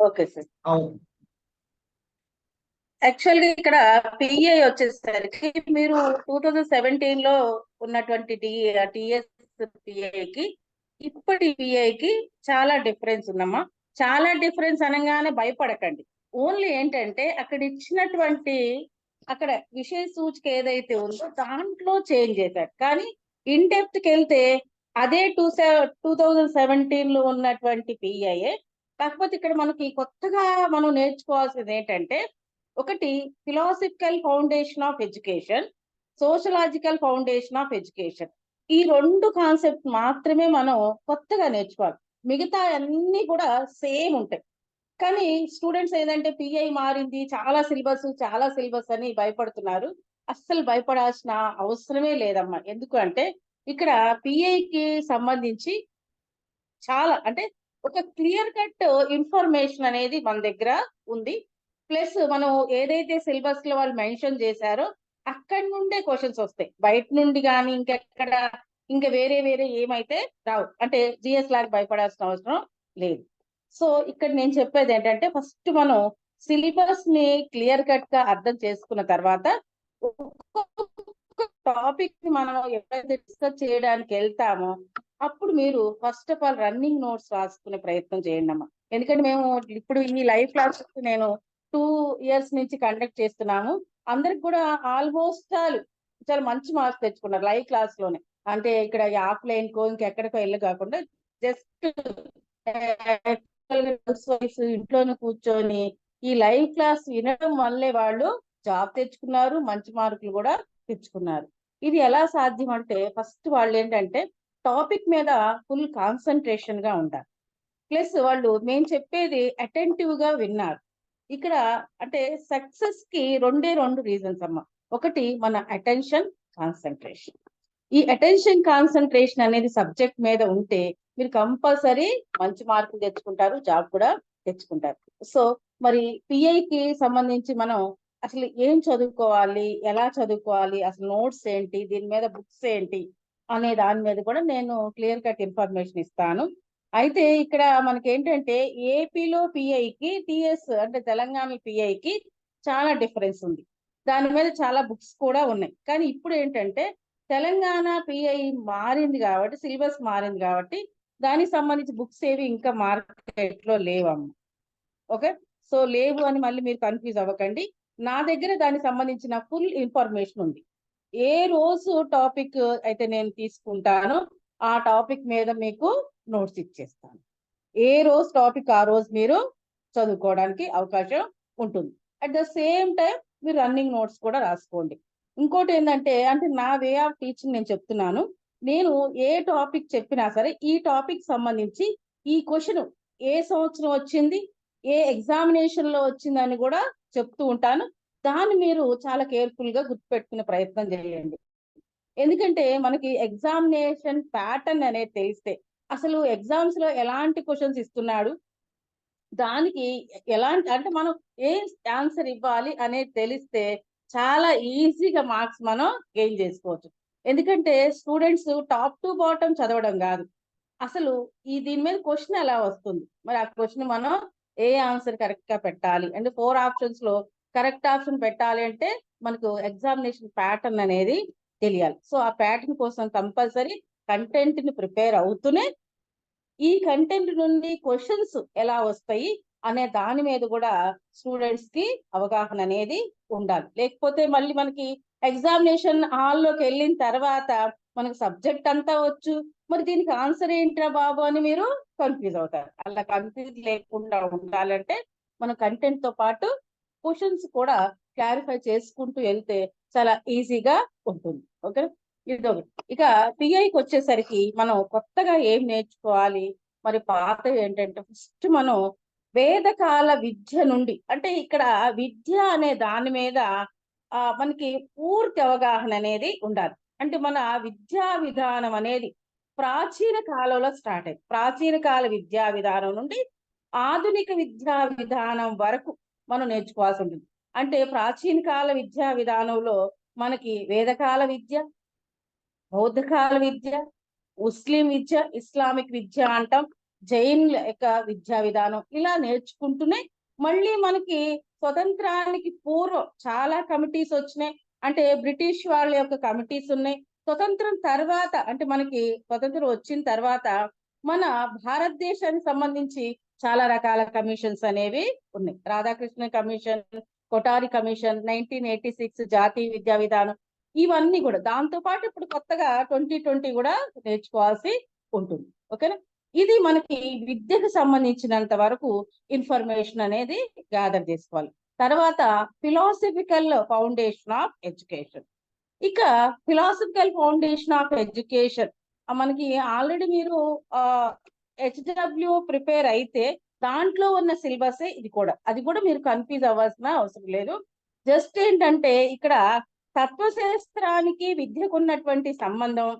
Okay sir. అవును. యాక్చువల్గా ఇక్కడ పిఐ వచ్చేసరికి మీరు టూ థౌజండ్ సెవెంటీన్లో ఉన్నటువంటి టిఎస్ పిఐకి ఇప్పటి పిఐకి చాలా డిఫరెన్స్ ఉందమ్మా. చాలా డిఫరెన్స్ అనగానే భయపడకండి. ఓన్లీ ఏంటంటే అక్కడ ఇచ్చినటువంటి అక్కడ విషయ సూచిక ఏదైతే ఉందో దాంట్లో చేంజ్ చేశారు. కానీ ఇన్ డెప్త్కి వెళ్తే అదే టూ టూ థౌజండ్ సెవెంటీన్లో ఉన్నటువంటి పిఐఏ కాకపోతే ఇక్కడ మనకి కొత్తగా మనం నేర్చుకోవాల్సింది ఏంటంటే ఒకటి philosophical foundation of education sociological foundation of education ఈ రెండు కాన్సెప్ట్ మాత్రమే మనం కొత్తగా నేర్చుకోవాలి. మిగతా అన్ని కూడా సేమ్ ఉంటాయి. కానీ స్టూడెంట్స్ ఏంటంటే పిఐ మారింది చాలా సిలబస్ చాలా సిలబస్ అని భయపడుతున్నారు. అస్సలు భయపడాల్సిన అవసరమే లేదమ్మా. ఎందుకు అంటే ఇక్కడ పిఐకి సంబంధించి చాలా అంటే ఒక క్లియర్ కట్ ఇన్ఫర్మేషన్ అనేది మన దగ్గర ఉంది. ప్లస్ మనం ఏదైతే సిలబస్లో వాళ్ళు మెన్షన్ చేశారో అక్కడి నుండే క్వశ్చన్స్ వస్తాయి. బయట నుండి కానీ ఇంకెక్కడ ఇంకా వేరే వేరే ఏమైతే రావు. అంటే జిఎస్ లాగా భయపడాల్సిన అవసరం లేదు. సో ఇక్కడ నేను చెప్పేది ఏంటంటే ఫస్ట్ మనం సిలబస్ని క్లియర్ కట్గా అర్థం చేసుకున్న తర్వాత టాపిక్ని మనం ఎప్పుడైతే డిస్కస్ చేయడానికి వెళ్తామో అప్పుడు మీరు first of all running notes రాసుకునే ప్రయత్నం చేయండి అమ్మా. ఎందుకంటే మేము ఇప్పుడు ఈ లైవ్ క్లాస్ నేను టూ ఇయర్స్ నుంచి కండక్ట్ చేస్తున్నాము. అందరికి కూడా ఆల్మోస్ట్ ఆల్ చాలా మంచి మార్క్స్ తెచ్చుకున్నారు లైవ్ క్లాస్లోనే. అంటే ఇక్కడ ఆఫ్లైన్ కో ఇంకెక్కడికో వెళ్ళి కాకుండా జస్ట్ ఇంట్లోనే కూర్చొని ఈ లైవ్ క్లాస్ వినడం వల్లే వాళ్ళు జాబ్ తెచ్చుకున్నారు మంచి మార్కులు కూడా తెచ్చుకున్నారు. ఇది ఎలా సాధ్యం అంటే ఫస్ట్ వాళ్ళు ఏంటంటే టాపిక్ మీద ఫుల్ కాన్సన్ట్రేషన్గా ఉండాలి. ప్లస్ వాళ్ళు మేము చెప్పేది అటెంటివ్గా విన్నారు. ఇక్కడ అంటే సక్సెస్కి రెండే రెండు రీజన్స్ అమ్మ. ఒకటి మన అటెన్షన్ కాన్సన్ట్రేషన్. ఈ అటెన్షన్ కాన్సన్ట్రేషన్ అనేది సబ్జెక్ట్ మీద ఉంటే మీరు కంపల్సరీ మంచి మార్కులు తెచ్చుకుంటారు జాబ్ కూడా తెచ్చుకుంటారు. సో మరి పిఐకి సంబంధించి మనం అసలు ఏం చదువుకోవాలి? ఎలా చదువుకోవాలి? అసలు నోట్స్ ఏంటి? దీని మీద బుక్స్ ఏంటి? అనే దాని మీద కూడా నేను క్లియర్ కట్ ఇన్ఫర్మేషన్ ఇస్తాను. అయితే ఇక్కడ మనకి ఏంటంటే ఏపీలో పిఐకి టిఎస్ అంటే తెలంగాణ పిఐకి చాలా డిఫరెన్స్ ఉంది. దాని మీద చాలా బుక్స్ కూడా ఉన్నాయి. కానీ ఇప్పుడు ఏంటంటే తెలంగాణ పిఐ మారింది కాబట్టి సిలబస్ మారింది కాబట్టి దానికి సంబంధించి బుక్స్ ఏవి ఇంకా మార్కెట్లో లేవమ్మ. ఓకే? సో లేవు అని మళ్ళీ మీరు కన్ఫ్యూజ్ అవ్వకండి. నా దగ్గర దానికి సంబంధించిన ఫుల్ ఇన్ఫర్మేషన్ ఉంది. ఏ రోజు టాపిక్ అయితే నేను తీసుకుంటానో ఆ టాపిక్ మీద మీకు నోట్స్ ఇచ్చేస్తాను. ఏ రోజు టాపిక్ ఆ రోజు మీరు చదువుకోవడానికి అవకాశం ఉంటుంది. అట్ ద సేమ్ టైం మీరు రన్నింగ్ నోట్స్ కూడా రాసుకోండి. ఇంకోటి ఏంటంటే అంటే నా వే ఆఫ్ టీచింగ్ నేను చెప్తున్నాను. నేను ఏ టాపిక్ చెప్పినా సరే ఈ టాపిక్ సంబంధించి ఈ క్వశ్చన్ ఏ సంవత్సరం వచ్చింది ఏ ఎగ్జామినేషన్లో వచ్చిందని కూడా చెప్తూ ఉంటాను. దాన్ని మీరు చాలా కేర్ఫుల్గా గుర్తుపెట్టుకునే ప్రయత్నం చేయండి. ఎందుకంటే మనకి ఎగ్జామినేషన్ ప్యాటర్న్ అనేది తెలిస్తే అసలు ఎగ్జామ్స్లో ఎలాంటి క్వశ్చన్స్ ఇస్తున్నాడు? దానికి ఎలాంటి అంటే మనం ఏం ఆన్సర్ ఇవ్వాలి అనేది తెలిస్తే చాలా ఈజీగా మార్క్స్ మనం గెయిన్ చేసుకోవచ్చు. ఎందుకంటే స్టూడెంట్స్ టాప్ టు బాటమ్ చదవడం కాదు. అసలు ఈ దీని మీద క్వశ్చన్ ఎలా వస్తుంది? మరి ఆ క్వశ్చన్ మనం ఏ ఆన్సర్ కరెక్ట్గా పెట్టాలి? అంటే ఫోర్ ఆప్షన్స్లో కరెక్ట్ ఆప్షన్ పెట్టాలి అంటే మనకు ఎగ్జామినేషన్ ప్యాటర్న్ అనేది తెలియాలి. సో ఆ ప్యాటర్న్ కోసం కంపల్సరీ కంటెంట్ని ప్రిపేర్ అవుతూనే ఈ కంటెంట్ నుండి క్వశ్చన్స్ ఎలా వస్తాయి అనే దాని మీద కూడా స్టూడెంట్స్కి అవగాహన అనేది ఉండాలి. లేకపోతే మళ్ళీ మనకి ఎగ్జామినేషన్ హాల్లోకి వెళ్ళిన తర్వాత మనకి సబ్జెక్ట్ అంతా వచ్చు మరి దీనికి ఆన్సర్ ఏంట్రా బాబు అని మీరు కన్ఫ్యూజ్ అవుతారు. అలా కన్ఫ్యూజ్ లేకుండా ఉండాలంటే మన కంటెంట్తో పాటు క్వశ్చన్స్ కూడా క్లారిఫై చేసుకుంటూ వెళ్తే చాలా ఈజీగా ఉంటుంది. ఓకే ఇది ఒకటి ఇక పిఐకి వచ్చేసరికి మనం కొత్తగా ఏం నేర్చుకోవాలి? మరి పాత ఏంటంటే ఫస్ట్ మనం వేదకాల విద్య నుండి అంటే ఇక్కడ విద్య అనే దాని మీద ఆ మనకి పూర్తి అవగాహన అనేది ఉండాలి. అంటే మన విద్యా విధానం అనేది ప్రాచీన కాలంలో స్టార్ట్ అయింది. ప్రాచీన కాల విద్యా విధానం నుండి ఆధునిక విద్యా విధానం వరకు మనం నేర్చుకోవాల్సి ఉంటుంది. అంటే ప్రాచీన కాల విద్యా విధానంలో మనకి వేదకాల విద్య బౌద్ధకాల విద్య ముస్లిం విద్య ఇస్లామిక్ విద్య అంటాం. జైన్ యొక్క విద్యా విధానం ఇలా నేర్చుకుంటూనే మళ్ళీ మనకి స్వతంత్రానికి పూర్వం చాలా కమిటీస్ వచ్చినాయి. అంటే బ్రిటిష్ వాళ్ళ యొక్క కమిటీస్ ఉన్నాయి. స్వతంత్రం తర్వాత అంటే మనకి స్వతంత్రం వచ్చిన తర్వాత మన భారతదేశానికి సంబంధించి చాలా రకాల కమిషన్స్ అనేవి ఉన్నాయి. Radhakrishna commission Kothari commission nineteen eighty six జాతీయ విద్యా విధానం ఇవన్నీ కూడా దాంతో పాటు ఇప్పుడు కొత్తగా ట్వంటీ ట్వంటీ కూడా నేర్చుకోవాల్సి ఉంటుంది. ఓకేనా? ఇది మనకి విద్యకు సంబంధించినంత వరకు ఇన్ఫర్మేషన్ అనేది గ్యాదర్ చేసుకోవాలి. తర్వాత ఫిలాసఫికల్ ఫౌండేషన్ ఆఫ్ ఎడ్యుకేషన్. ఇక ఫిలాసఫికల్ ఫౌండేషన్ ఆఫ్ ఎడ్యుకేషన్ మనకి ఆల్రెడీ మీరు హెచ్డబ్ల్యూ ప్రిపేర్ అయితే దాంట్లో ఉన్న సిలబస్ ఇది కూడా. అది కూడా మీరు కన్ఫ్యూజ్ అవ్వాల్సిన అవసరం లేదు. జస్ట్ ఏంటంటే ఇక్కడ తత్వశాస్త్రానికి విద్యకు ఉన్నటువంటి సంబంధం.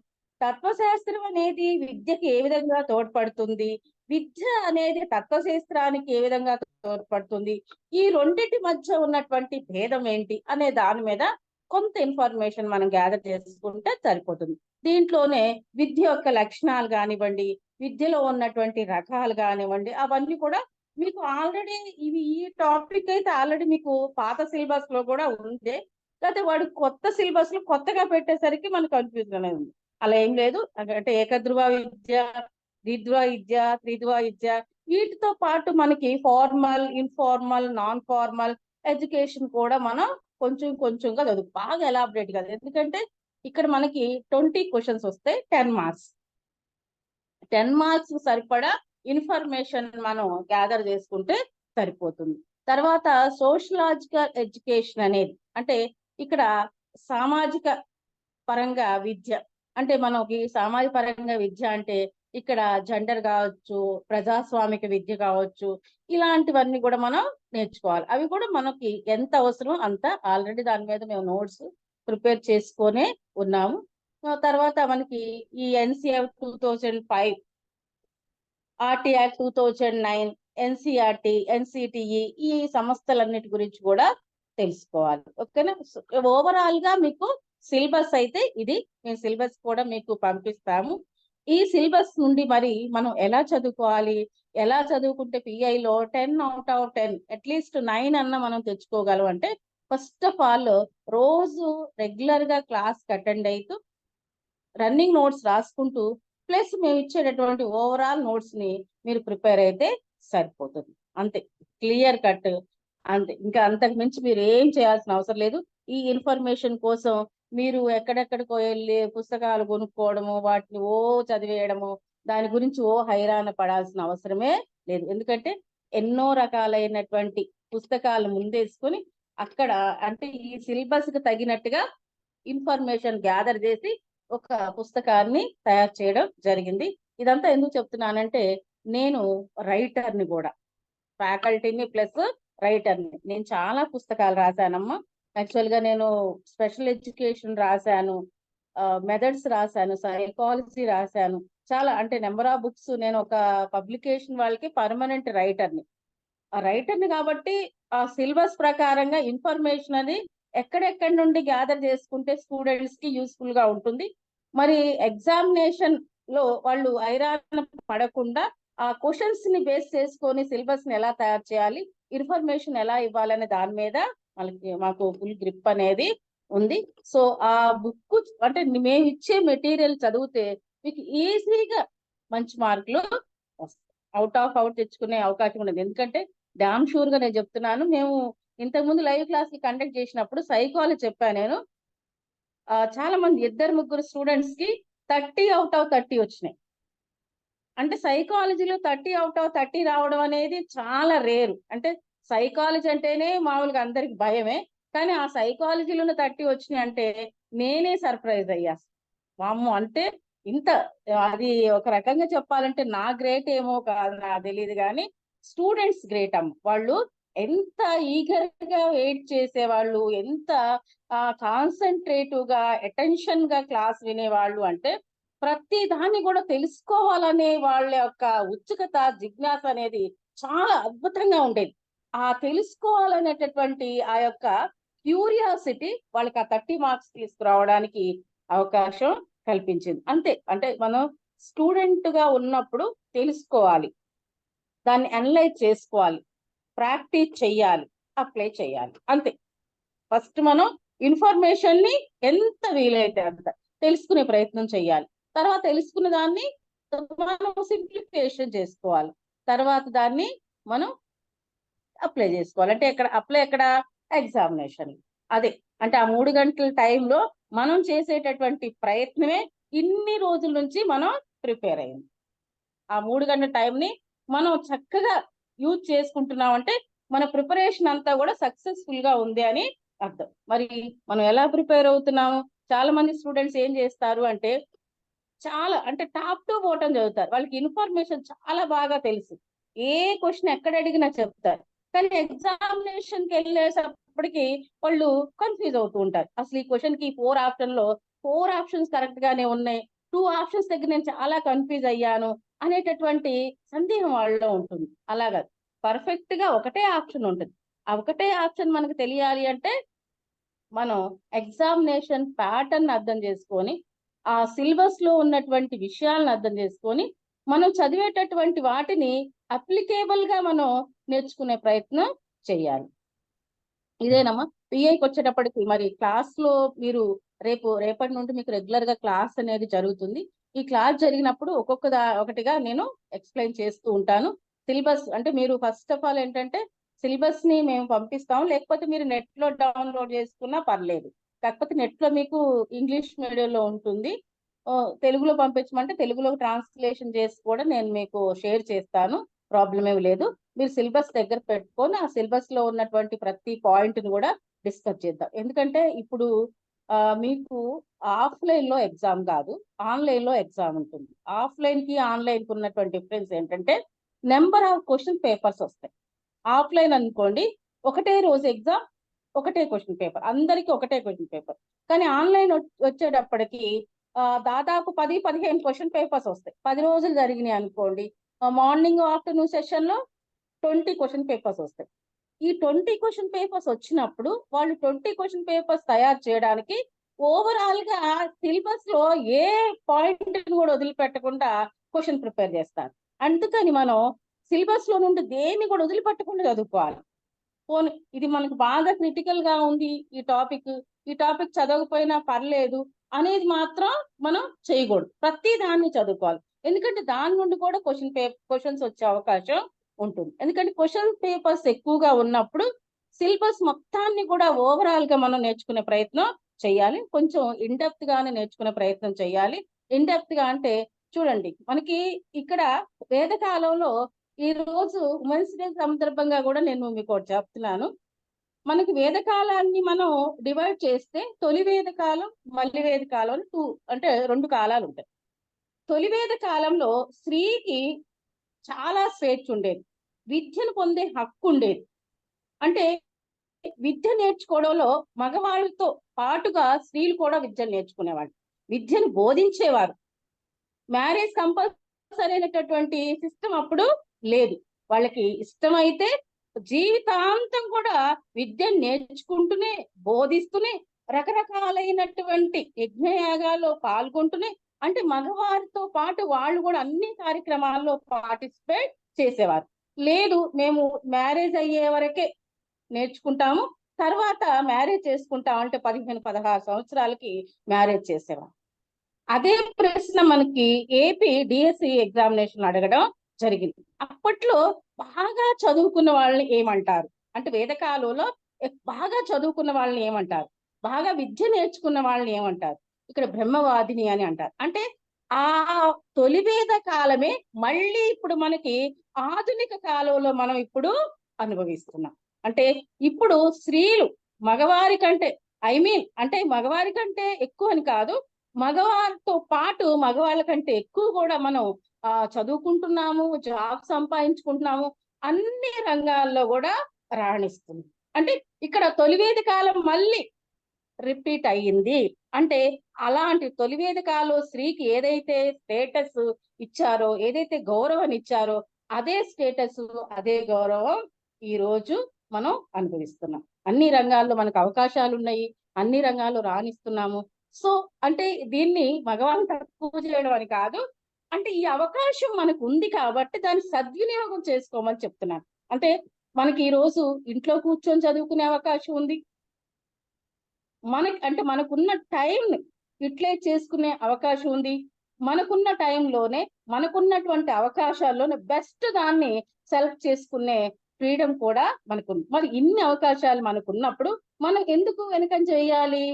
తత్వశాస్త్రం అనేది విద్యకి ఏ విధంగా తోడ్పడుతుంది? విద్య అనేది తత్వశాస్త్రానికి ఏ విధంగా తోడ్పడుతుంది? ఈ రెండింటి మధ్య ఉన్నటువంటి భేదం ఏంటి? అనే దాని మీద కొంత ఇన్ఫర్మేషన్ మనం గ్యాదర్ చేసుకుంటే సరిపోతుంది. దీంట్లోనే విద్య యొక్క లక్షణాలు కానివ్వండి విద్యలో ఉన్నటువంటి రకాలు కానివ్వండి అవన్నీ కూడా మీకు ఆల్రెడీ ఇవి ఈ టాపిక్ అయితే ఆల్రెడీ మీకు పాత సిలబస్లో కూడా ఉంది లేకపోతే వాడు కొత్త సిలబస్లో కొత్తగా పెట్టేసరికి మనకు కన్ఫ్యూజన్ అనేది ఉంది. అలా ఏం లేదు. అంటే ఏకధ్రువ విద్య ద్విధ్రువ విద్య త్రిధ్రువ విద్య వీటితో పాటు మనకి formal informal non formal education కూడా మనం కొంచెం కొంచెంగా చదువు బాగా ఎలాబరేట్ కాదు ఎందుకంటే ఇక్కడ మనకి ట్వంటీ క్వశ్చన్స్ వస్తాయి టెన్ మార్క్స్. టెన్ మార్క్స్ సరిపడా ఇన్ఫర్మేషన్ మనం గ్యాదర్ చేసుకుంటే సరిపోతుంది. తర్వాత సోషలాజికల్ ఎడ్యుకేషన్ అనేది అంటే ఇక్కడ సామాజిక పరంగా విద్య అంటే మనకి సామాజిక పరంగా విద్య అంటే ఇక్కడ జెండర్ కావచ్చు ప్రజాస్వామిక విద్య కావచ్చు ఇలాంటివన్నీ కూడా మనం నేర్చుకోవాలి. అవి కూడా మనకి ఎంత అవసరం అంత ఆల్రెడీ దాని మీద మేము నోట్స్ ప్రిపేర్ చేసుకొనే ఉన్నాము. తర్వాత మనకి ఈ NCF two thousand five RTR two thousand nine NCERT NCTE ఈ సంస్థలన్నిటి గురించి కూడా తెలుసుకోవాలి. ఓకేనా? ఓవరాల్గా మీకు సిలబస్ అయితే ఇది మేము సిలబస్ కూడా మీకు పంపిస్తాము. ఈ సిలబస్ నుండి మరి మనం ఎలా చదువుకోవాలి? ఎలా చదువుకుంటే పిఐలో ten out of ten at least nine అన్న మనం తెచ్చుకోగలం అంటే ఫస్ట్ ఆఫ్ ఆల్ రోజు రెగ్యులర్గా క్లాస్ అటెండ్ అవుతూ రన్నింగ్ నోట్స్ రాసుకుంటూ ప్లస్ మేము ఇచ్చేటటువంటి ఓవరాల్ నోట్స్ని మీరు ప్రిపేర్ అయితే సరిపోతుంది. అంతే క్లియర్ కట్ అంతే ఇంకా అంతకు మించి మీరు ఏం చేయాల్సిన అవసరం లేదు. ఈ ఇన్ఫర్మేషన్ కోసం మీరు ఎక్కడెక్కడికో వెళ్ళి పుస్తకాలు కొనుక్కోవడము వాటిని ఓ చదివేయడము దాని గురించి ఓ హైరాణ పడాల్సిన అవసరమే లేదు. ఎందుకంటే ఎన్నో రకాలైనటువంటి పుస్తకాలు ముందేసుకొని అక్కడ అంటే ఈ సిలబస్కి తగినట్టుగా ఇన్ఫర్మేషన్ గ్యాదర్ చేసి ఒక పుస్తకాన్ని తయారు చేయడం జరిగింది. ఇదంతా ఎందుకు చెప్తున్నానంటే నేను రైటర్ని కూడా ఫ్యాకల్టీని ప్లస్ రైటర్ని. నేను చాలా పుస్తకాలు రాశానమ్మా. యాక్చువల్గా నేను స్పెషల్ ఎడ్యుకేషన్ రాశాను మెథడ్స్ రాశాను సైకాలజీ రాశాను. చాలా అంటే నెంబర్ ఆఫ్ బుక్స్ నేను ఒక పబ్లికేషన్ వాళ్ళకి పర్మనెంట్ రైటర్ని. ఆ రైటర్ని కాబట్టి ఆ సిలబస్ ప్రకారంగా ఇన్ఫర్మేషన్ అది ఎక్కడెక్కడి నుండి గ్యాదర్ చేసుకుంటే స్టూడెంట్స్కి యూస్ఫుల్గా ఉంటుంది. మరి ఎగ్జామినేషన్లో వాళ్ళు ఐరాన్ పడకుండా ఆ క్వశ్చన్స్ని బేస్ చేసుకొని సిలబస్ని ఎలా తయారు చేయాలి ఇన్ఫర్మేషన్ ఎలా ఇవ్వాలనే దాని మీద వాళ్ళకి మాకు ఫుల్ గ్రిప్ అనేది ఉంది. సో ఆ బుక్ అంటే మేము ఇచ్చే మెటీరియల్ చదివితే మీకు ఈజీగా మంచి మార్కులు వస్తాయి అవుట్ ఆఫ్ అవుట్ తెచ్చుకునే అవకాశం ఉండదు. ఎందుకంటే డామ్ షూర్గా నేను చెప్తున్నాను. మేము ఇంతకు ముందు లైవ్ క్లాస్ కండక్ట్ చేసినప్పుడు సైకాలజీ చెప్పాను నేను. చాలా మంది ఇద్దరు ముగ్గురు స్టూడెంట్స్కి థర్టీ అవుట్ ఆఫ్ థర్టీ వచ్చినాయి. అంటే సైకాలజీలో థర్టీ అవుట్ ఆఫ్ థర్టీ రావడం అనేది చాలా రేరు అంటే సైకాలజీ అంటేనే మామూలుగా అందరికి భయమే కానీ ఆ సైకాలజీలోనే తట్టి వచ్చినాయి అంటే నేనే సర్ప్రైజ్ అయ్యా. వామ్మో అంటే ఇంత అది ఒక రకంగా చెప్పాలంటే నా గ్రేట్ ఏమో కాదు నాకు తెలియదు కానీ స్టూడెంట్స్ గ్రేట్ అమ్మ. వాళ్ళు ఎంత ఈగర్గా వెయిట్ చేసేవాళ్ళు ఎంత కాన్సన్ట్రేటివ్గా అటెన్షన్గా క్లాస్ వినేవాళ్ళు అంటే ప్రతి దాన్ని కూడా తెలుసుకోవాలనే వాళ్ళ యొక్క ఉత్సుకత జిజ్ఞాస అనేది చాలా అద్భుతంగా ఉండేది. ఆ తెలుసుకోవాలనేటటువంటి ఆ యొక్క క్యూరియాసిటీ వాళ్ళకి ఆ థర్టీ మార్క్స్ తీసుకురావడానికి అవకాశం కల్పించింది. అంతే. అంటే మనం స్టూడెంట్గా ఉన్నప్పుడు తెలుసుకోవాలి. దాన్ని అనలైజ్ చేసుకోవాలి. ప్రాక్టీస్ చెయ్యాలి. అప్లై చేయాలి అంతే. ఫస్ట్ మనం ఇన్ఫర్మేషన్ని ఎంత వీలైతే అంత తెలుసుకునే ప్రయత్నం చేయాలి తర్వాత తెలుసుకున్న దాన్ని మనం సింప్లిఫికేషన్ చేసుకోవాలి. తర్వాత దాన్ని మనం అప్లై చేసుకోవాలి. అంటే ఎక్కడ అప్లై ఎక్కడ? ఎగ్జామినేషన్. అదే. అంటే ఆ మూడు గంటల టైంలో మనం చేసేటటువంటి ప్రయత్నమే ఇన్ని రోజుల నుంచి మనం ప్రిపేర్ అయింది ఆ మూడు గంటల టైంని మనం చక్కగా యూజ్ చేసుకుంటున్నాం అంటే మన ప్రిపరేషన్ అంతా కూడా సక్సెస్ఫుల్గా ఉంది అని అర్థం. మరి మనం ఎలా ప్రిపేర్ అవుతున్నాము? చాలా మంది స్టూడెంట్స్ ఏం చేస్తారు అంటే చాలా అంటే టాప్ టు బోటం చదువుతారు. వాళ్ళకి ఇన్ఫర్మేషన్ చాలా బాగా తెలుసు. ఏ క్వశ్చన్ ఎక్కడ అడిగినా చెప్తారు. కానీ ఎగ్జామినేషన్కి వెళ్ళేటప్పటికి వాళ్ళు కన్ఫ్యూజ్ అవుతూ ఉంటారు. అసలు ఈ క్వశ్చన్కి ఫోర్ ఆప్షన్లో ఫోర్ ఆప్షన్స్ కరెక్ట్ గానే ఉన్నాయి. టూ ఆప్షన్స్ దగ్గర నేను చాలా కన్ఫ్యూజ్ అయ్యాను అనేటటువంటి సందేహం వాళ్ళలో ఉంటుంది. అలాగా పర్ఫెక్ట్గా ఒకటే ఆప్షన్ ఉంటుంది. ఆ ఒకటే ఆప్షన్ మనకు తెలియాలి అంటే మనం ఎగ్జామినేషన్ ప్యాటర్న్ అర్థం చేసుకొని ఆ సిలబస్లో ఉన్నటువంటి విషయాలను అర్థం చేసుకొని మనం చదివేటటువంటి వాటిని అప్లికేబుల్గా మనం నేర్చుకునే ప్రయత్నం చేయాలి. ఇదేనమ్మా? పిఐకి వచ్చేటప్పటికి మరి క్లాస్లో మీరు రేపు రేపటి నుండి మీకు రెగ్యులర్గా క్లాస్ అనేది జరుగుతుంది. ఈ క్లాస్ జరిగినప్పుడు ఒక్కొక్క దా ఒకటిగా నేను ఎక్స్ప్లెయిన్ చేస్తూ ఉంటాను. సిలబస్ అంటే మీరు ఫస్ట్ ఆఫ్ ఆల్ ఏంటంటే సిలబస్ని మేము పంపిస్తాం లేకపోతే మీరు నెట్లో డౌన్లోడ్ చేసుకున్నా పర్లేదు. కాకపోతే నెట్లో మీకు ఇంగ్లీష్ మీడియంలో ఉంటుంది. తెలుగులో పంపించమంటే తెలుగులో ట్రాన్స్లేషన్ చేసి కూడా నేను మీకు షేర్ చేస్తాను. ప్రాబ్లం ఏమి లేదు. మీరు సిలబస్ దగ్గర పెట్టుకొని ఆ సిలబస్లో ఉన్నటువంటి ప్రతి పాయింట్ని కూడా డిస్కస్ చేద్దాం. ఎందుకంటే ఇప్పుడు మీకు ఆఫ్లైన్లో ఎగ్జామ్ కాదు ఆన్లైన్లో ఎగ్జామ్ ఉంటుంది. ఆఫ్లైన్కి ఆన్లైన్కి ఉన్నటువంటి డిఫరెన్స్ ఏంటంటే నెంబర్ ఆఫ్ క్వశ్చన్ పేపర్స్ వస్తాయి. ఆఫ్లైన్ అనుకోండి ఒకటే రోజు ఎగ్జామ్ ఒకటే క్వశ్చన్ పేపర్ అందరికి ఒకటే క్వశ్చన్ పేపర్. కానీ ఆన్లైన్ వచ్చేటప్పటికి దాదాపు పది పదిహేను క్వశ్చన్ పేపర్స్ వస్తాయి. పది రోజులు జరిగినాయి అనుకోండి మార్నింగ్ ఆఫ్టర్నూన్ సెషన్లో ట్వంటీ క్వశ్చన్ పేపర్స్ వస్తాయి. ఈ ట్వంటీ క్వశ్చన్ పేపర్స్ వచ్చినప్పుడు వాళ్ళు ట్వంటీ క్వశ్చన్ పేపర్స్ తయారు చేయడానికి ఓవరాల్గా సిలబస్లో ఏ పాయింట్ కూడా వదిలిపెట్టకుండా క్వశ్చన్ ప్రిపేర్ చేస్తారు. అందుకని మనం సిలబస్లో నుండి దేన్ని కూడా వదిలిపెట్టకుండా చదువుకోవాలి. పోనీ ఇది మనకు బాగా క్రిటికల్గా ఉంది ఈ టాపిక్ ఈ టాపిక్ చదవకపోయినా పర్లేదు అనేది మాత్రం మనం చేయకూడదు. ప్రతి దాన్ని చదువుకోవాలి. ఎందుకంటే దాని నుండి కూడా క్వశ్చన్ పేపర్ క్వశ్చన్స్ వచ్చే అవకాశం ఉంటుంది. ఎందుకంటే క్వశ్చన్ పేపర్స్ ఎక్కువగా ఉన్నప్పుడు సిలబస్ మొత్తాన్ని కూడా ఓవరాల్గా మనం నేర్చుకునే ప్రయత్నం చేయాలి. కొంచెం ఇన్డెప్త్ గానే నేర్చుకునే ప్రయత్నం చేయాలి. ఇన్డెప్త్గా అంటే చూడండి మనకి ఇక్కడ వేదకాలంలో ఈ రోజు ఉమెన్స్ డే సందర్భంగా కూడా నేను మీకు చెప్తున్నాను. మనకి వేదకాలాన్ని మనం డివైడ్ చేస్తే తొలి వేదకాలం మల్లి వేదకాలం టూ అంటే రెండు కాలాలు ఉంటాయి. తొలివేద కాలంలో స్త్రీకి చాలా స్వేచ్ఛ ఉండేది. విద్యను పొందే హక్కు ఉండేది. అంటే విద్య నేర్చుకోవడంలో మగవాళ్ళతో పాటుగా స్త్రీలు కూడా విద్యను నేర్చుకునేవాళ్ళు. విద్యను బోధించేవారు. మ్యారేజ్ కంపల్సరీ అయినటువంటి సిస్టమ్ అప్పుడు లేదు. వాళ్ళకి ఇష్టమైతే జీవితాంతం కూడా విద్యను నేర్చుకుంటూనే బోధిస్తూనే రకరకాలైనటువంటి యజ్ఞయాగాల్లో పాల్గొంటూనే అంటే మగవారితో పాటు వాళ్ళు కూడా అన్ని కార్యక్రమాల్లో పార్టిసిపేట్ చేసేవారు. లేదు మేము మ్యారేజ్ అయ్యే వరకే నేర్చుకుంటాము తర్వాత మ్యారేజ్ చేసుకుంటాం అంటే పదిహేను పదహారు సంవత్సరాలకి మ్యారేజ్ చేసేవారు. అదే ప్రశ్న మనకి ఏపీ డిఎస్సి ఎగ్జామినేషన్ అడగడం జరిగింది. అప్పట్లో బాగా చదువుకున్న వాళ్ళని ఏమంటారు? అంటే వేదకాలంలో బాగా చదువుకున్న వాళ్ళని ఏమంటారు? బాగా విద్య నేర్చుకున్న వాళ్ళని ఏమంటారు? ఇక్కడ బ్రహ్మవాదిని అని అంటారు. అంటే ఆ తొలివేద కాలమే మళ్ళీ ఇప్పుడు మనకి ఆధునిక కాలంలో మనం ఇప్పుడు అనుభవిస్తున్నాం. అంటే ఇప్పుడు స్త్రీలు మగవారి కంటే ఐ మీన్ అంటే మగవారి కంటే ఎక్కువ అని కాదు మగవారితో పాటు మగవాళ్ళ కంటే ఎక్కువ కూడా మనం ఆ చదువుకుంటున్నాము జాబ్ సంపాదించుకుంటున్నాము అన్ని రంగాల్లో కూడా రాణిస్తుంది. అంటే ఇక్కడ తొలివేది కాలం మళ్ళీ రిపీట్ అయ్యింది. అంటే అలాంటి తొలి వేదికలో స్త్రీకి ఏదైతే స్టేటస్ ఇచ్చారో ఏదైతే గౌరవం ఇచ్చారో అదే స్టేటస్ అదే గౌరవం ఈ రోజు మనం అనుభవిస్తున్నాం. అన్ని రంగాల్లో మనకు అవకాశాలు ఉన్నాయి అన్ని రంగాల్లో రాణిస్తున్నాము. సో అంటే దీన్ని మగవాళ్ళని తక్కువ చేయడం అని కాదు. అంటే ఈ అవకాశం మనకు ఉంది కాబట్టి దాన్ని సద్వినియోగం చేసుకోమని చెప్తున్నాను. అంటే మనకి ఈ రోజు ఇంట్లో కూర్చొని చదువుకునే అవకాశం ఉంది. మనకి అంటే మనకున్న టైం యూటిలైజ్ చేసుకునే అవకాశం ఉంది. మనకున్న టైంలోనే మనకున్నటువంటి అవకాశాల్లోనే బెస్ట్ దాన్ని సెలెక్ట్ చేసుకునే ఫ్రీడమ్ కూడా మనకుంది. మరి ఇన్ని అవకాశాలు మనకున్నప్పుడు మనం ఎందుకు వెనకం చేయాలి?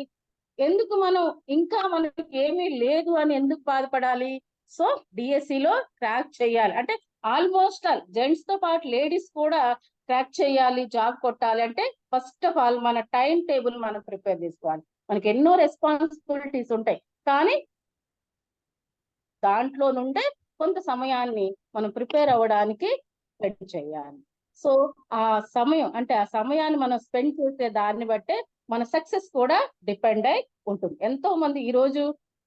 ఎందుకు మనం ఇంకా మనకి ఏమీ లేదు అని ఎందుకు బాధపడాలి? సో డిఎస్సి లో క్రాక్ చేయాలి. అంటే ఆల్మోస్ట్ ఆల్ జెంట్స్తో పాటు లేడీస్ కూడా ట్రాక్ చేయాలి జాబ్ కొట్టాలి అంటే ఫస్ట్ ఆఫ్ ఆల్ మన టైం టేబుల్ మనం ప్రిపేర్ చేసుకోవాలి. మనకి ఎన్నో రెస్పాన్సిబిలిటీస్ ఉంటాయి. కానీ దాంట్లో నుండే కొంత సమయాన్ని మనం ప్రిపేర్ అవ్వడానికి స్పెండ్ చేయాలి. సో ఆ సమయం అంటే ఆ సమయాన్ని మనం స్పెండ్ చేసే దాన్ని బట్టే మన సక్సెస్ కూడా డిపెండ్ అయి ఉంటుంది. ఎంతో మంది ఈ రోజు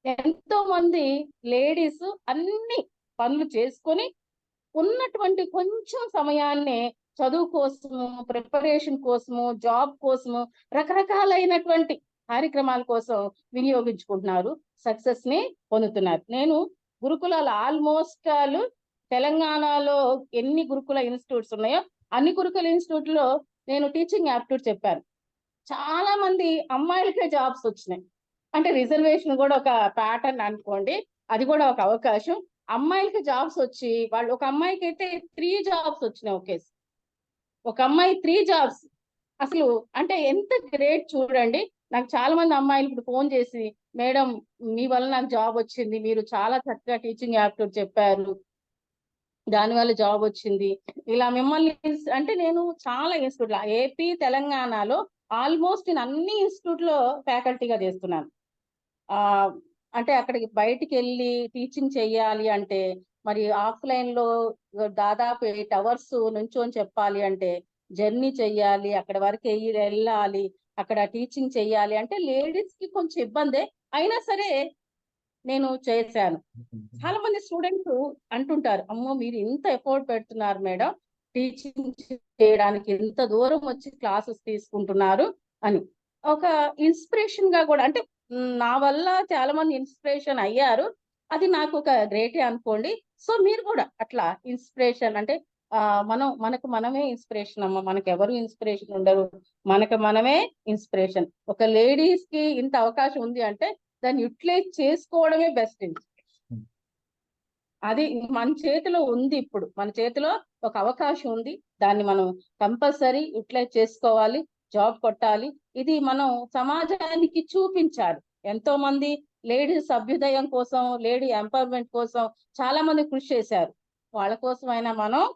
ఎంతో మంది లేడీస్ అన్ని పనులు చేసుకొని ఉన్నటువంటి కొంచెం సమయాన్ని చదువు కోసము ప్రిపరేషన్ కోసము జాబ్ కోసము రకరకాలైనటువంటి కార్యక్రమాల కోసం వినియోగించుకుంటున్నారు. సక్సెస్ని పొందుతున్నారు. నేను గురుకులాలు ఆల్మోస్ట్ ఆల్ తెలంగాణలో ఎన్ని గురుకుల ఇన్స్టిట్యూట్స్ ఉన్నాయో అన్ని గురుకుల ఇన్స్టిట్యూట్లో నేను టీచింగ్ యాప్టిట్యూడ్ చెప్పాను. చాలా మంది అమ్మాయిలకే జాబ్స్ వచ్చినాయి. అంటే రిజర్వేషన్ కూడా ఒక ప్యాటర్న్ అనుకోండి అది కూడా ఒక అవకాశం. అమ్మాయిలకి జాబ్స్ వచ్చి వాళ్ళు ఒక అమ్మాయికి అయితే త్రీ జాబ్స్ వచ్చినాయి ఒకేసి ఒక అమ్మాయి త్రీ జాబ్స్ అసలు అంటే ఎంత గ్రేట్ చూడండి. నాకు చాలా మంది అమ్మాయిలు ఇప్పుడు ఫోన్ చేసి మేడం మీ వల్ల నాకు జాబ్ వచ్చింది. మీరు చాలా చక్కగా టీచింగ్ యాప్ట్యూడ్ చెప్పారు. దానివల్ల జాబ్ వచ్చింది. ఇలా మిమ్మల్ని అంటే నేను చాలా ఇన్స్టిట్యూట్ ఏపీ తెలంగాణలో ఆల్మోస్ట్ నేను అన్ని ఇన్స్టిట్యూట్లో ఫ్యాకల్టీగా చేస్తున్నాను. ఆ అంటే అక్కడికి బయటికి వెళ్ళి టీచింగ్ చెయ్యాలి అంటే మరి ఆఫ్లైన్లో దాదాపు ఎయిట్ అవర్స్ నుంచొని చెప్పాలి అంటే జర్నీ చెయ్యాలి అక్కడ వరకు వెళ్ళాలి అక్కడ టీచింగ్ చెయ్యాలి అంటే లేడీస్కి కొంచెం ఇబ్బందే. అయినా సరే నేను చేశాను. చాలా మంది స్టూడెంట్స్ అంటుంటారు అమ్మో మీరు ఇంత ఎఫోర్ట్ పెడుతున్నారు మేడం టీచింగ్ చేయడానికి ఇంత దూరం వచ్చి క్లాసెస్ తీసుకుంటున్నారు అని. ఒక ఇన్స్పిరేషన్గా కూడా అంటే నా వల్ల చాలా మంది ఇన్స్పిరేషన్ అయ్యారు. అది నాకు ఒక గ్రేటే అనుకోండి. సో మీరు కూడా అట్లా ఇన్స్పిరేషన్ అంటే మనం మనకు మనమే ఇన్స్పిరేషన్ అమ్మ మనకు ఎవరు ఇన్స్పిరేషన్ ఉండరు. మనకు మనమే ఇన్స్పిరేషన్. ఒక లేడీస్కి ఇంత అవకాశం ఉంది అంటే దాన్ని యూటిలైజ్ చేసుకోవడమే బెస్ట్ అది మన చేతిలో ఉంది ఇప్పుడు. మన చేతిలో ఒక అవకాశం ఉంది. దాన్ని మనం కంపల్సరీ యూటిలైజ్ చేసుకోవాలి. జాబ్ కొట్టాలి. ఇది మనం సమాజానికి చూపించాలి. ఎంతో మంది లేడీస్ అభ్యుదయం కోసం లేడీ ఎంపవర్మెంట్ కోసం చాలా మంది కృషి చేశారు. వాళ్ళ కోసమైనా మనం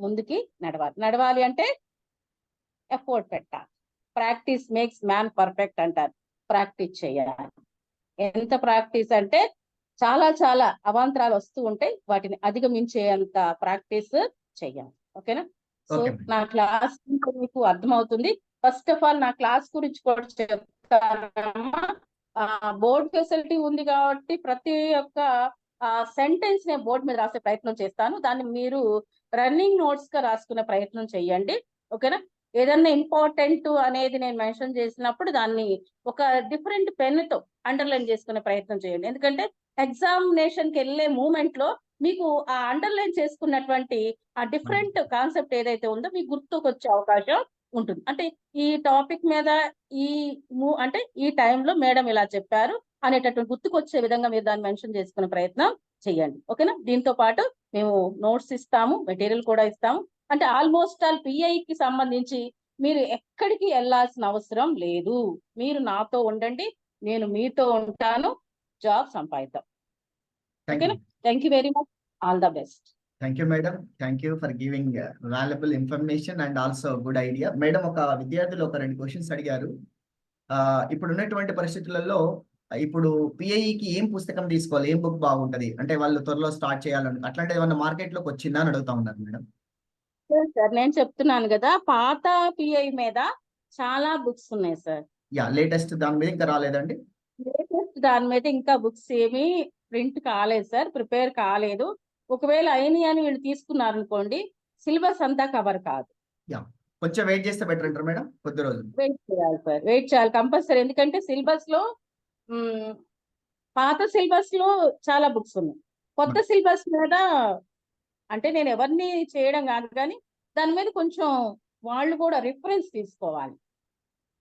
ముందుకి నడవాలి. నడవాలి అంటే ఎఫోర్ట్ పెట్టాలి. ప్రాక్టీస్ మేక్స్ మ్యాన్ పర్ఫెక్ట్ అంటారు. ప్రాక్టీస్ చేయాలి. ఎంత ప్రాక్టీస్ అంటే చాలా చాలా అవాంతరాలు వస్తూ ఉంటాయి. వాటిని అధిగమించేంత ప్రాక్టీస్ చెయ్యాలి ఓకేనా? సో. నా క్లాస్ మీకు అర్థమవుతుంది. ఫస్ట్ ఆఫ్ ఆల్ నా క్లాస్ గురించి కూడా చెప్తానమ్మా. బోర్డ్ ఫెసిలిటీ ఉంది కాబట్టి ప్రతి ఒక్క సెంటెన్స్ నే బోర్డు మీద రాసే ప్రయత్నం చేస్తాను. దాన్ని మీరు రన్నింగ్ నోట్స్గా రాసుకునే ప్రయత్నం చేయండి ఓకేనా? ఏదన్నా ఇంపార్టెంట్ అనేది నేను మెన్షన్ చేసినప్పుడు దాన్ని ఒక డిఫరెంట్ పెన్తో అండర్లైన్ చేసుకునే ప్రయత్నం చేయండి. ఎందుకంటే ఎగ్జామినేషన్కి వెళ్ళే మూమెంట్లో మీకు ఆ అండర్లైన్ చేసుకున్నటువంటి ఆ డిఫరెంట్ కాన్సెప్ట్ ఏదైతే ఉందో మీకు గుర్తుకొచ్చే అవకాశం ఉంటుంది. అంటే ఈ టాపిక్ మీద ఈ మూ అంటే ఈ టైంలో మేడం ఇలా చెప్పారు అనేటటువంటి గుర్తుకొచ్చే విధంగా మీరు దాన్ని మెన్షన్ చేసుకునే ప్రయత్నం చేయండి. ఓకేనా? దీంతో పాటు మేము నోట్స్ ఇస్తాము మెటీరియల్ కూడా ఇస్తాము. అంటే ఆల్మోస్ట్ ఆల్కి సంబంధించి మీరు ఎక్కడికి వెళ్ళాల్సిన అవసరం లేదు. మీరు నాతో ఉండండి నేను మీతో ఉంటాను. Job సంపాదిద్దాం. You thank you very much all the best thank you madam thank you for giving valuable information and also good idea madam ఒక విద్యార్థులు ఒక రెండు క్వశ్చన్స్ అడిగారు. ఆ, ఇప్పుడు ఉన్నటువంటి పరిస్థితులలో ఇప్పుడు పిఐఈకి ఏం పుస్తకం తీసుకోవాలి? ఏం బుక్ బాగుంటది? అంటే వాళ్ళు త్వరలో స్టార్ట్ చేయాలని అట్లాంటి ఏమన్నా మార్కెట్లోకి వచ్చిందా అని అడుగుతా ఉన్నారు మేడం సార్ నేను చెప్తున్నాను కదా పాత పిఐ మీద చాలా బుక్స్ ఉన్నాయి సార్ యా లేటెస్ట్ దాని మీద ఇంకా రాలేదండి? లేటెస్ట్ దాని మీద ఇంకా బుక్స్ ఏమీ ప్రింట్ కాలేదు సార్ ప్రిపేర్ కాలేదు. ఒకవేళ అయినాయి అని వీళ్ళు తీసుకున్నారు అనుకోండి సిలబస్ అంతా కవర్ కాదు కొంచెం వెయిట్ చేస్తే బెటర్ అంటారు మేడం కొద్ది రోజులు వెయిట్ చేయాలి సార్ వెయిట్ చేయాలి కంపల్సరీ ఎందుకంటే సిలబస్లో పాత సిలబస్లో చాలా బుక్స్ ఉన్నాయి కొత్త సిలబస్ మీద అంటే నేను ఎవరిని చేయడం కాదు కానీ దాని మీద కొంచెం వాళ్ళు కూడా రిఫరెన్స్ తీసుకోవాలి.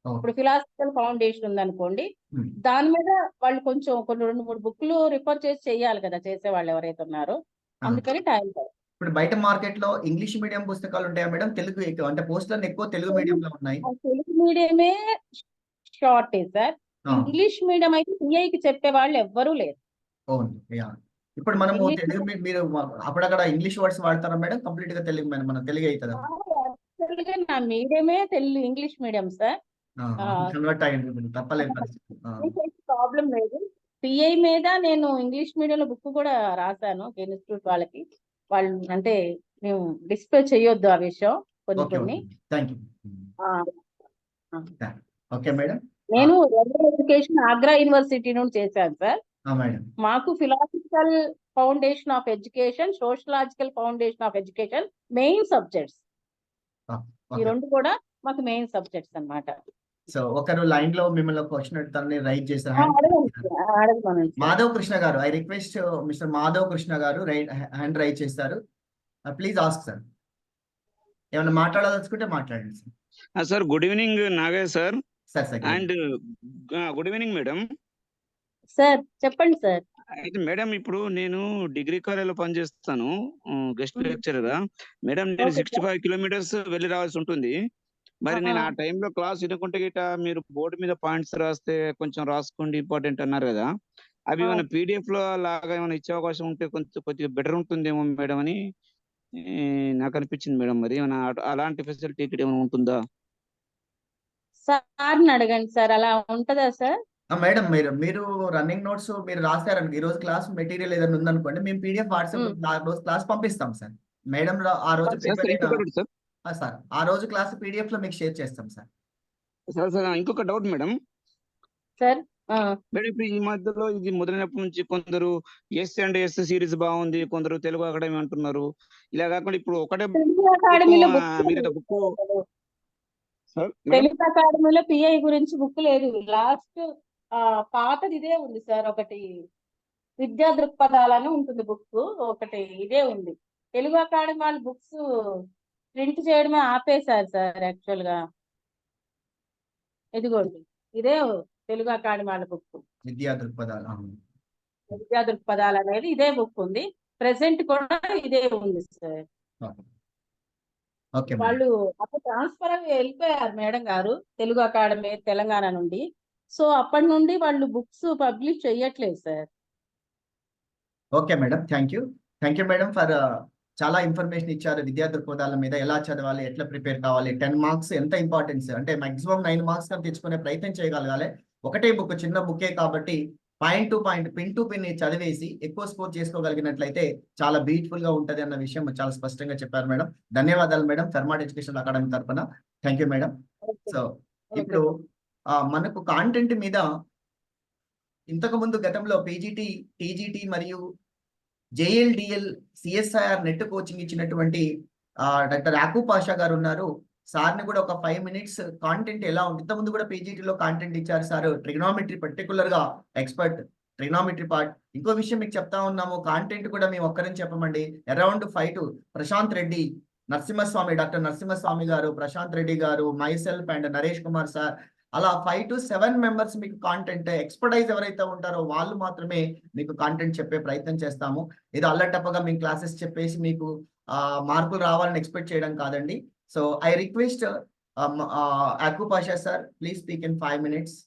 ఇప్పుడు ఫిలాసఫికల్ ఫౌండేషన్ ఉందనుకోండి ఉమ్. దాని మీద వాళ్ళు కొంచెం కొన్ని రెండు మూడు బుక్లు రిఫర్ చేసి చేయాలి కదా చేసే వాళ్ళు ఎవరైతే ఉన్నారో. అందుకని టైం ఇప్పుడు బయట మార్కెట్లో ఇంగ్లీష్ మీడియం పుస్తకాలు ఉంటాయా మేడం? తెలుగు ఎక్కువ అంటే పోస్టులను ఎక్కువ తెలుగు మీడియం లో ఉన్నాయి. తెలుగు మీడియమే షార్టేజ్ సార్. ఇంగ్లీష్ మీడియం అయితే సిఐకి చెప్పే వాళ్ళు ఎవ్వరూ లేరు. ఇప్పుడు మనము తెలుగు మీరు అప్పుడక్కడ ఇంగ్లీష్ వర్డ్స్ వాడతారా మేడం? కంప్లీట్గా తెలుగు మన మన తెలుగు అవుతుందా నా మీడియమే Telugu English medium sir. Convert అయ్యింది ఆ, ప్రాబ్లం లేదు. పిఐ మీద నేను ఇంగ్లీష్ మీడియంలో బుక్ కూడా రాశాను ఇన్స్టిట్యూట్ వాళ్ళకి. వాళ్ళు అంటే మేము డిస్ప్లే చేయొద్దు ఆ విషయం కొన్ని కొన్ని. నేను ఎడ్యుకేషన్ ఆగ్రా యూనివర్సిటీ నుండి చేశాను సార్. మాకు philosophical foundation of education sociological foundation of education main subjects ఈ రెండు కూడా మాకు మెయిన్ సబ్జెక్ట్స్ అన్నమాట. సో ఒకరు లైన్లో మిమ్మల్ని క్వశ్చన్ అడుగుతారని రైట్ చేశారు. Madhav Krishna garu I request Mr Madhav Krishna garu right hand write చేస్తారు. ప్లీజ్ ఆస్క్ సార్ ఏమైనా మాట్లాడాలనుకుంటే మాట్లాడండి sir sir good evening Nagaiah sir and good evening madam sir చెప్పండి సార్ అయితే మేడం ఇప్పుడు నేను డిగ్రీ కాలేజీలో పనిచేస్తాను గెస్ట్. లెక్చరర్గా. మేడం నేను సిక్స్టీ ఫైవ్ కిలోమీటర్స్ వెళ్ళి రావాల్సి ఉంటుంది. మరి నేను ఆ. టైంలో క్లాస్ వినకుంటే గిట్ట మీరు బోర్డు మీద పాయింట్స్ రాస్తే కొంచెం రాసుకోండి ఇంపార్టెంట్ అన్నారు కదా. అవి ఆ. మన పీడిఎఫ్లో లాగా ఏమైనా ఇచ్చే అవకాశం ఉంటే కొంచెం కొద్దిగా బెటర్ ఉంటుందేమో మేడం అని నాకు అనిపించింది మేడం మరి. ఏమైనా అలాంటి ఫెసిలిటీ ఇక్కడ ఏమైనా ఉంటుందా? సార్ని అడగండి సార్ అలా ఉంటదా సార్? మేడం మీరు మీరు రన్నింగ్ నోట్స్ మీరు రాశారనుకో ఈ రోజు క్లాస్ మెటీరియల్ ఏదైనా ఉందనుకోండి మేము పీడిఎఫ్ వాట్సాప్ రోజు క్లాస్ పంపిస్తాం సార్. మేడం ఆ రోజు సార్. ఆ, రోజు క్లాస్ పీడిఎఫ్లో మీకు షేర్ చేస్తాం సార్. సార్ సార్ ఇంకొక డౌట్ మేడం. సార్ మేడం ఇప్పుడు ఈ మధ్యలో ఇది మొదలైనప్పటి నుంచి కొందరు ఎస్ అండ్ ఎస్ సిరీస్ బాగుంది కొందరు తెలుగు అకాడమీ అంటున్నారు. ఇలా కాకుండా ఇప్పుడు ఒకటే బుక్ మీరు బుక్ సార్ మేడం? తెలుగు అకాడమీలో పిఐ గురించి బుక్ లేదు. లాస్ట్ ఆ పాతది ఇదే ఉంది సార్. ఒకటి విద్యా దృక్పథాలని ఉంటుంది బుక్ ఒకటి ఇదే ఉంది. తెలుగు అకాడమీ వాళ్ళ బుక్స్ ప్రింట్ చేయడమే ఆపేశారు సార్ యాక్చువల్గా ఇదిగోండి ఇదే తెలుగు అకాడమీ వాళ్ళ బుక్. విద్యా దృక్పథాలు. విద్యా దృక్పథాలు అనేది ఇదే బుక్ ఉంది. ప్రెసెంట్ కూడా ఇదే ఉంది సార్. వాళ్ళు అప్పుడు ట్రాన్స్ఫర్ అవి వెళ్ళిపోయారు మేడం గారు తెలుగు అకాడమీ తెలంగాణ నుండి. సో అప్పటి నుండి వాళ్ళు బుక్స్ పబ్లిష్ చెయ్యట్లేదు sir. Okay madam thank you. Thank you madam for చాలా ఇన్ఫర్మేషన్ ఇచ్చారు విద్యా దృక్పథాల మీద. ఎలా చదవాలి? ఎట్లా ప్రిపేర్ కావాలి? టెన్ మార్క్స్ ఎంత ఇంపార్టెన్స్ అంటే మాక్సిమం నైన్ మార్క్స్ తెచ్చుకునే ప్రయత్నం చేయగలగాలి. ఒకటే బుక్ చిన్న బుక్కే కాబట్టి point to point pin to pin చదివేసి ఎక్కువ స్కోర్ చేసుకోగలిగినట్లయితే చాలా బ్యూటిఫుల్గా ఉంటది అన్న విషయం చాలా స్పష్టంగా చెప్పారు మేడం. ధన్యవాదాలు మేడం. ఫెర్మాట్ ఎడ్యుకేషన్ అకాడమీ తరఫున థ్యాంక్ యూ మేడం. సో ఇప్పుడు మనకు కాంటెంట్ మీద ఇంతకు ముందు గతంలో పీజీటీ టీజీటీ మరియు JL DL CSIR NET coaching ఇచ్చినటువంటి డాక్టర్ యాకూ పాషా గారు ఉన్నారు. సార్ని కూడా ఒక ఫైవ్ మినిట్స్ కాంటెంట్ ఎలా ఉంది ఇంతకుముందు కూడా పీజీటీలో లో కాంటెంట్ ఇచ్చారు సార్. ట్రిగ్నామెట్రీ పర్టికులర్గా ఎక్స్పర్ట్ ట్రిగ్నామెట్రీ పార్ట్ ఇంకో విషయం మీకు చెప్తా ఉన్నాము కాంటెంట్ కూడా మేము ఒక్కరని చెప్పమండి. Around five to Prashanth Reddy Narasimhaswamy doctor Narasimhaswamy గారు ప్రశాంత్ రెడ్డి గారు myself and Naresh Kumar sir అలా ఫైవ్ టు సెవెన్ మెంబర్స్ మీకు కాంటెంట్ ఎక్స్పర్టైజ్ ఎవరైతే ఉంటారో వాళ్ళు మాత్రమే మీకు కాంటెంట్ చెప్పే ప్రయత్నం చేస్తాము. ఇది అల్లటప్పగా మేము క్లాసెస్ చెప్పేసి మీకు మార్కులు రావాలని ఎక్స్పెక్ట్ చేయడం కాదండి. So I request Akku Pasha sir please speak in five minutes